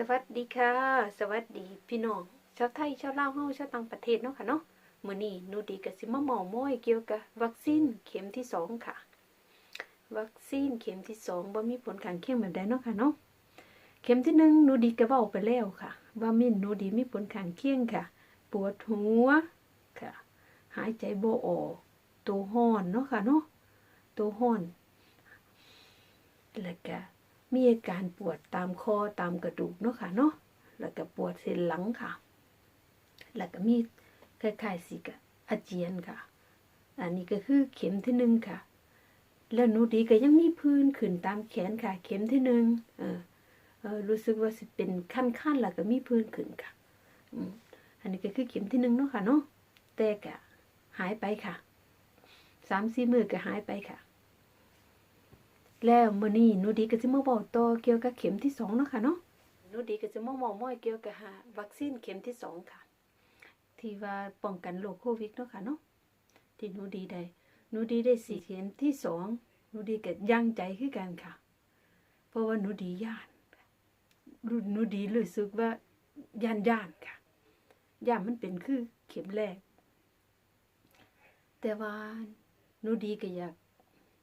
สวัสดีค่ะ สวัสดีพี่น้องชาวไทยชาวลาวเฮาชาวต่างประเทศเนาะค่ะเนาะมื้อนี้หนูดีก็สิมาเมาม้อยเกี่ยวกับวัคซีนเข็มที่สองค่ะ วัคซีนเข็มที่สองบ่มีผลข้างเคียงแบบใดเนาะค่ะเนาะเข็มที่หนึ่งหนูดีก็เว้าไปแล้วค่ะ ว่ามีหนูดีมีผลข้างเคียงค่ะ ปวดหัวค่ะ หายใจบ่ออกตัวห้อนเนาะค่ะเนาะตัวห้อนแล้วก็ มีอาการปวดตามคอตามกระดูกเนาะค่ะเนาะแล้วก็ปวดเส้นหลังค่ะ แล้วก็มีคล้ายๆสิกะอาเจียนค่ะ อันนี้ก็คือเข็มที่หนึ่งค่ะ แล้วหนูดีก็ยังมีพื้นขึ้นตามแขนค่ะ เข็มที่หนึ่งเออเออรู้สึกว่าสิเป็นขั้นๆแล้วก็มีพื้นขึ้นค่ะอืมอันนี้ก็คือเข็มที่หนึ่งเนาะค่ะเนาะแต่ก็หายไปค่ะสามสี่มือก็หายไปค่ะ แล้วมื้อนี้หนูดีก็สิมาบอกต่อเกี่ยวกับเข็มที่สองเนาะค่ะเนาะหนูดีก็จะมาเว้าม้อยเกี่ยวกับหาวัคซีนเข็มที่สองค่ะ ที่ว่าป้องกันโรคโควิดเนาะค่ะเนาะที่หนูดีได้หนูดีได้สี่เข็มที่สองหนูดีก็ยั่งใจคือกันค่ะ เพราะว่าหนูดีย่านรุ่นหนูดีรู้สึกว่าย่านย่านค่ะย่านมันเป็นคือเข็มแรก แต่ว่าหนูดีก็อยาก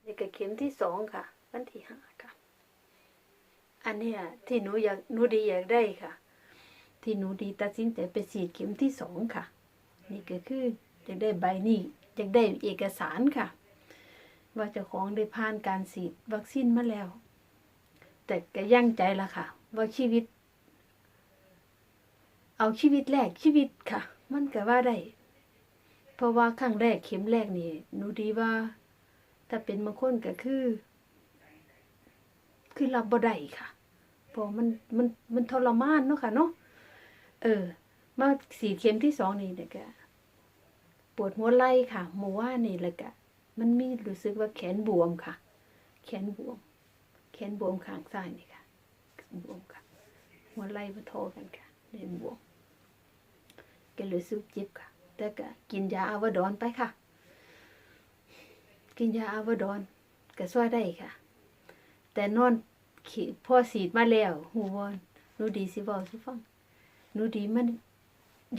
นี่ก็เข็มที่สองค่ะ วันที่ห้าค่ะ อันนี้ที่หนูอยากหนูดีอยากได้ค่ะ ที่หนูดีตัดสินใจไปฉีดเข็มที่สองค่ะ นี่ก็คืออยากได้ใบนี้อยากได้เอกสารค่ะ ว่าเจ้าของได้ผ่านการฉีดวัคซีนมาแล้ว แต่ก็ยั่งใจละค่ะ ว่าชีวิต เอาชีวิตแรกชีวิตค่ะ มันก็ว่าได้เพราะว่าครั้งแรกเข็มแรกนี่หนูดีว่า ถ้าเป็นบางคนก็คือ คือรับบ่ได้ค่ะพราะมันมันมันทรมานเนาะค่ะเนาะเออ มาสีเข็มที่สองนี่เด็กก็ปวดหัวไหล่ค่ะหมูว่านี่แล้วก็มันมีรู้สึกว่าแขนบวมค่ะ แขนบวม แขนบวมข้างซ้ายนี่ค่ะบวมค่ะ หัวไหล่มาโทกันค่ะเล่นบวมก็รู้สึกเจ็บค่ะ แต่ก็กินยาอาวาดอนไปค่ะ กินยาอาวดอนก็ช่วยได้ค่ะ แต่นอนขีพ่อสีดมาแล้วหูวอนหนูดีสิบอกสิฟังหนูดีมัน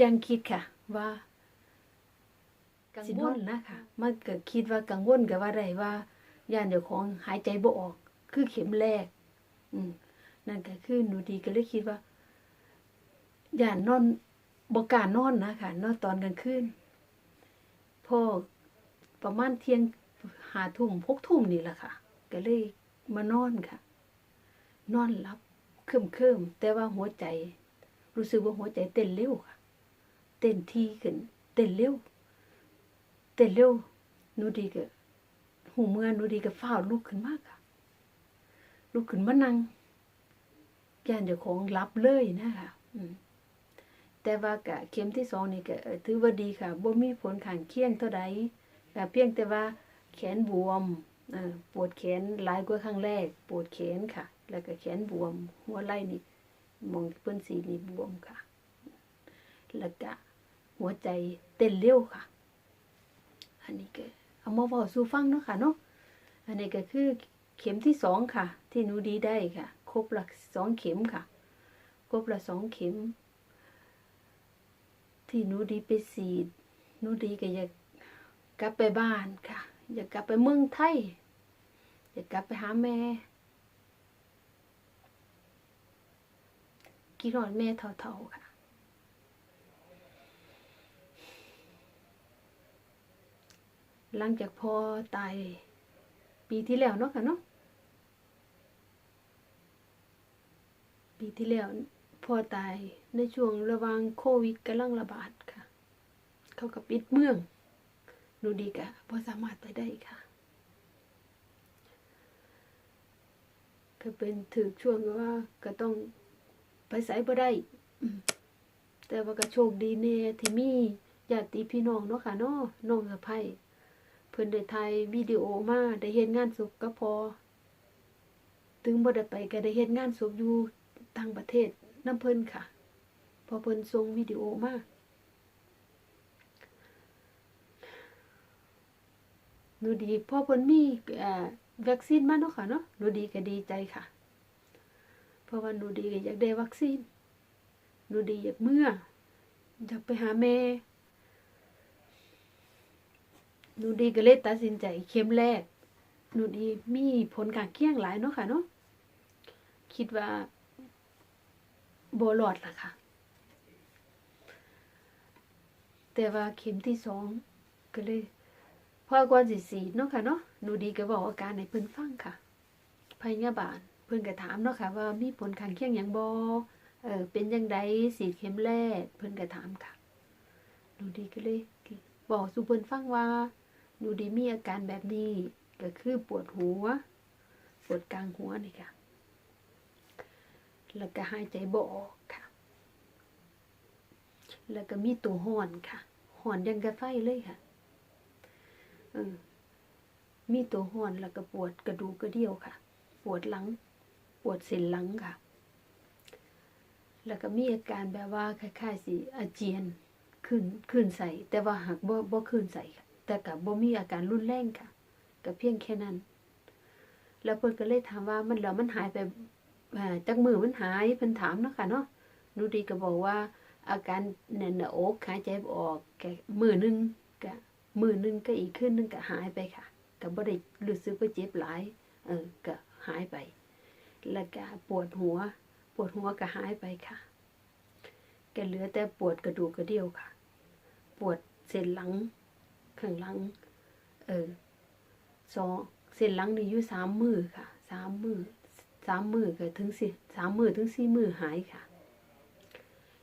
ยังคิดค่ะ ว่ากังวลนะคะมันเกิดคิดว่ากังวลกับว่าไรว่าย่านเดี๋ยวของหายใจบ่ออก คือเข็มแรก อืมนั่นก็คือหนูดีก็เลยคิดว่าย่านนอนบกล้ารนอนนะค่ะ นอนตอนกลางคืนพ่อประมาณเที่ยงหาทุ่มพกทุ่มนี่แหละค่ะ ก็เลย มานอนค่ะ นอนหลับเคลิมเคลิมๆแต่ว่าหัวใจ รู้สึกว่าหัวใจเต้นเร็วค่ะ เต้นทีขึ้น เต้นเร็ว เต้นเร็วหนูดีก็หูเมื่อหนูดีก็ฟ้าลุกขึ้นมากค่ะ ลุกขึ้นมานั่งย่านเดี๋ยวของรับเลยนะคะแต่ว่ากะเข็มที่สองนี่ก็ถือว่าดีค่ะบ่มีผลข้างเคียงเท่าใดแต่เพียงแต่ว่าแขนบวม ปวดแขนหลายกว่าครั้งแรก ปวดแขนค่ะ แล้วก็แขนบวม หัวไหล่นี่มองเพิ่อนสีนี่บวมค่ะ แล้วก็หัวใจเต้นเร็วค่ะ อันนี้ก็เอามาบอกสู่ฟังเนาะค่ะเนาะอันนี้ก็คือเข็มที่สองค่ะ ที่หนูดีได้ค่ะ ครบละสองเข็มค่ะ ครบละสองเข็ม ที่หนูดีไปสีดหนูดีก็อยากกลับไปบ้านค่ะ อยากกลับไปเมืองไทย อยากกลับไปหาแม่กินอดแม่เท่าๆค่ะ หลังจากพ่อตายปีที่แล้วเนาะค่ะเนาะปีที่แล้วพ่อตายในช่วงระว่างโควิดกำลังระบาดค่ะ เขาก็ปิดเมือง นูดีกะพอสามารถไปได้ค่ะ ก็เป็นถือช่วงว่าก็ต้องไปใส่บ่ได้อืมแต่ว่าก็โชคดีแน่ที่มีญาติพี่น้องเนาะค่ะเนาะน้องสะใภ้เพิ่นได้ถ่ายวิดีโอมาได้เฮ็ดงานศพก็พอ ถึงบ่ได้ไปก็ได้เฮ็ดงานศพอยู่ต่างประเทศนํเพิ่นค่ะ พอเพิ่นส่งวิดีโอมา นูดีพ่อเพิ่นมีเอ่อวัคซีนมาเนาะค่ะเนาะหนูดีก็ดีใจค่ะ เพราะว่าหนูดีก็อยากได้วัคซีนหนูดีอยากเมื่ออยากไปหาแม่หนูดีก็เลยตัดสินใจเข็มแรกหนูดีมีผลข้างเคียงหลายเนาะค่ะเนาะคิดว่าบ่รอดล่ะค่ะ แต่ว่าเข็มที่สองก็เลย พอก่อนสิสีเนาะค่ะเนาะหนูดีก็บอกอาการให้เพิ่นฟังค่ะพยาบาลเพิ่นก็ถามเนาะค่ะว่ามีผลข้างเคียงหยังบ่เออเป็นจังไดสีเข็มแรกเพิ่นก็ถามค่ะหนูดีก็เลยบอกสู่เพิ่นฟังว่าหนูดีมีอาการแบบนี้ก็คือปวดหัว ปวดกลางหัวนี่ค่ะ แล้วก็หายใจบ่ออกค่ะ แล้วก็มีตัวห่อนค่ะห่อนยังกระไฟเลยค่ะ มีตัวห่อนแล้วก็ปวดกระดูกกระเดี่ยวค่ะ ปวดหลัง ปวดเส้นหลังค่ะ แล้วก็มีอาการแบบว่าคล้ายๆสิอาเจียนขึ้นขึ้นใส่แต่ว่าหากบ่บ่ขึ้นใส่ค่ะแต่กับบ่มีอาการรุนแรงค่ะก็เพียงแค่นั้น แล้วเพิ่นก็เลยถามว่ามันแล้วมันหายไปอ่ากมือมันหายเพิ่นถามเนาะค่ะเนาะนูดีก็บอกว่า อาการแน่นหน้าอกหายใจออกแกมือหนึงก็ มือหนึงก็อีกขึ้นหนึงก็หายไปค่ะก็บ่ได้รู้สึกว่าเจ็บหลาย เออก็หายไป แล้วก็ปวดหัว ปวดหัวก็หายไปค่ะก็เหลือแต่ปวดกระดูกกระเดี่ยวค่ะ ปวดเส้นหลังข้างหลัง เออสองเส้นหลังนี่อยู่สามมือค่ะสามมือสามมือก็ถึงสิสามมือถึงสี่มือหายค่ะ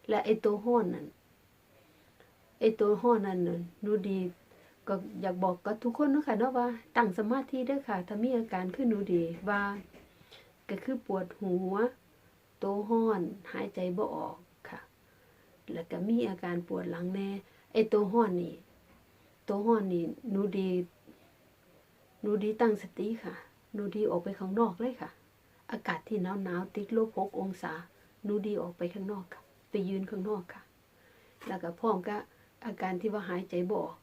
และไอตัวห้อนนั่นไอตัวห้อนนั่นน่นูดี ก็อยากบอกกับทุกคนเนาะค่ะเนาะว่าตั้งสมาธิด้วยค่ะ ถ้ามีอาการขึ้นหนูดีว่า ก็คือปวดหัว โตห้อน หายใจบ่ออกค่ะ แล้วก็มีอาการปวดหลังแน่ไอตัวห้อนนี่โตห้อนนี่หนูดีหนูดีตั้งสติค่ะหนูดีออกไปข้างนอกเลยค่ะ อากาศที่หนาวหนาวๆติดลบหกองศาหนูดีออกไปข้างนอกค่ะ ไปยืนข้างนอกค่ะ แล้วก็พร้อมกับอาการที่ว่าหายใจบ่ออก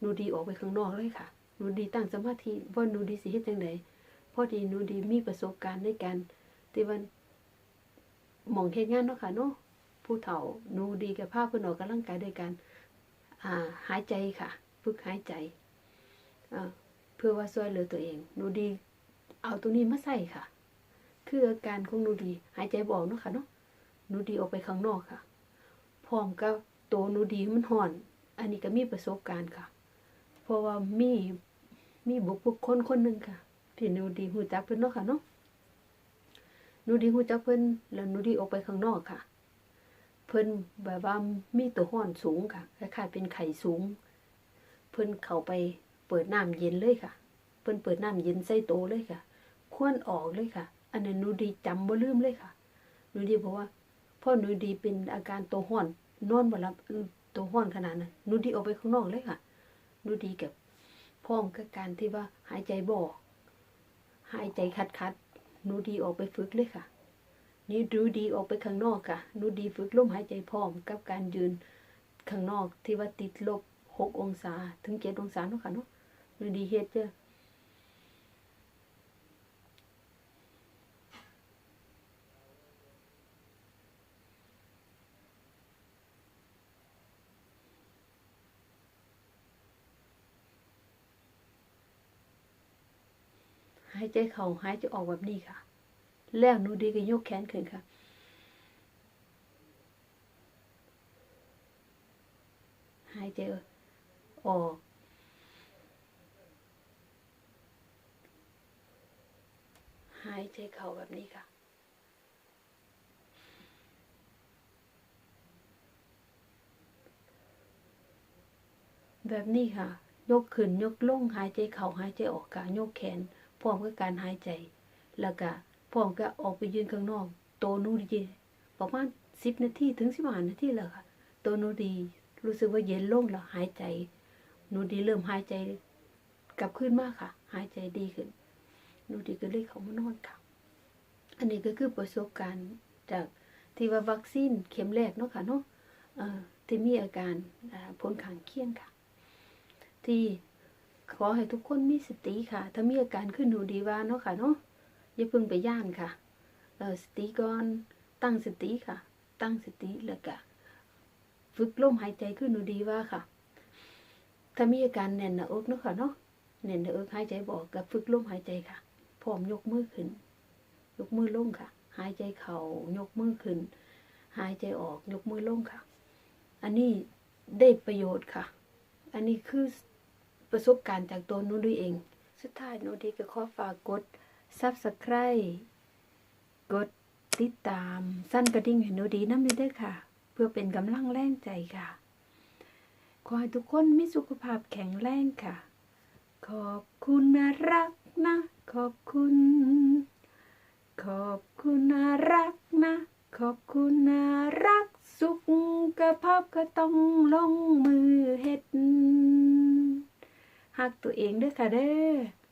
หนูดีออกไปข้างนอกเลยค่ะหนูดีตั้งสมาธิว่าหนูดีสิเฮ็ดจังไดพอดีหนูดีมีประสบการณ์ในการที่ว่าหมองเฮ็ดงานเนาะค่ะเนาะผู้เฒ่าหนูดีกับภาพเพิ่นออกกำลังกายด้วยกันอ่าหายใจค่ะ ฝึกหายใจอ่าเพื่อว่าช่วยเหลือตัวเองหนูดีเอาตัวนี้มาใส่ค่ะ คืออาการของหนูดีหายใจบอกเนาะค่ะเนาะหนูดีออกไปข้างนอกค่ะพร้อมกับตัวหนูดีมันห่อน อันนี้ก็มีประสบการณ์ค่ะ เพราะว่ามีมีบุคคลคนหนึ่งค่ะที่นูดีหูจักเพิ่อนเนาะค่ะเนาะนูดีหูจักเพิ่อนแล้วนูดีออกไปข้างนอกค่ะ เพิ่อนแบบว่ามีตัวห่อนสูงค่ะคล้ายๆเป็นไข่สูง เพิ่อนเข้าไปเปิดน้ำเย็นเลยค่ะ เพิ่อนเปิดน้ำเย็นใส่โตเลยค่ะควนออกเลยค่ะ อันนั้นนูดีจำบ่ลืมเลยค่ะนูดีบอกว่าพ่อนูดีเป็นอาการตัวห้อนนอนบ่หลับตัวห้อนขนาดนั้นนูดีออกไปข้างนอกเลยค่ะ ดูดีกับพร้อมกับการที่ว่าหายใจบ่อก หายใจคัดคัดๆหนูดีออกไปฝึกเลยค่ะ นี่ดูดีออกไปข้างนอกค่ะหนูดีฝึกลมหายใจพร้อมกับการยืนข้างนอกที่ว่าติดลบหกองศาถึงเจ็ดองศาเนาะค่ะเนาะหนูดีเฮ็ดเจ้า หายใจเข้าหายใจออกแบบนี้ค่ะ แล้วหนูดีก็ยกแขนขึ้นค่ะ หายใจออก หายใจเข้าแบบนี้ค่ะแบบนี้ค่ะ ยกขึ้นยกลงหายใจเข้าหายใจออกค่ะยกแขน พร้อมกับการหายใจ แล้วก็พร้อมกับออกไปยืนข้างนอก โตนูดีประมาณสิบนาทีถึงสิบห้านาทีแล้วค่ะ โตนูดีรู้สึกว่าเย็นลงแล้วหายใจหนูดีเริ่มหายใจกลับขึ้นมากค่ะ หายใจดีขึ้นหนูดีก็เลยเขามานอนค่ะ อันนี้ก็คือประสบการณ์จากที่ว่าวัคซีนเข็มแรกเนาะค่ะเนาะที่มีอาการผลข้างเคียงค่ะ ที่ ขอให้ทุกคนมีสติค่ะ ถ้ามีอาการขึ้นหนูดีว่าเนาะค่ะเนาะอย่าเพิ่งไปย่านค่ะเอ่อสติก่อนตั้งสติค่ะ ตั้งสติแล้วก็ฝึกลมหายใจขึ้นหนูดีว่าค่ะ ถ้ามีอาการแน่นหน้าอกเนาะค่ะเนาะแน่นหน้าอกหายใจบออกกับฝึกลมหายใจค่ะพร้อมยกมือขึ้น ยกมือลงค่ะ หายใจเข้ายกมือขึ้น หายใจออกยกมือลงค่ะ อันนี้ได้ประโยชน์ค่ะ อันนี้คือ ประสบการณ์จากตัวหนูดีเอง สุดท้ายหนูดีก็ขอฝากกด Subscribe กดติดตาม สั้นกระดิ่งให้หนูดีน้ำนี้ด้วยค่ะ เพื่อเป็นกำลังแรงใจค่ะ ขอให้ทุกคนมีสุขภาพแข็งแรงค่ะ ขอบคุณนะรักนะ ขอบคุณ ขอบคุณนะรักนะ ขอบคุณนะรักสุขกระพับก็ต้องลงมือเฮ็ด หักตัวเองด้วยค่ะเด้อ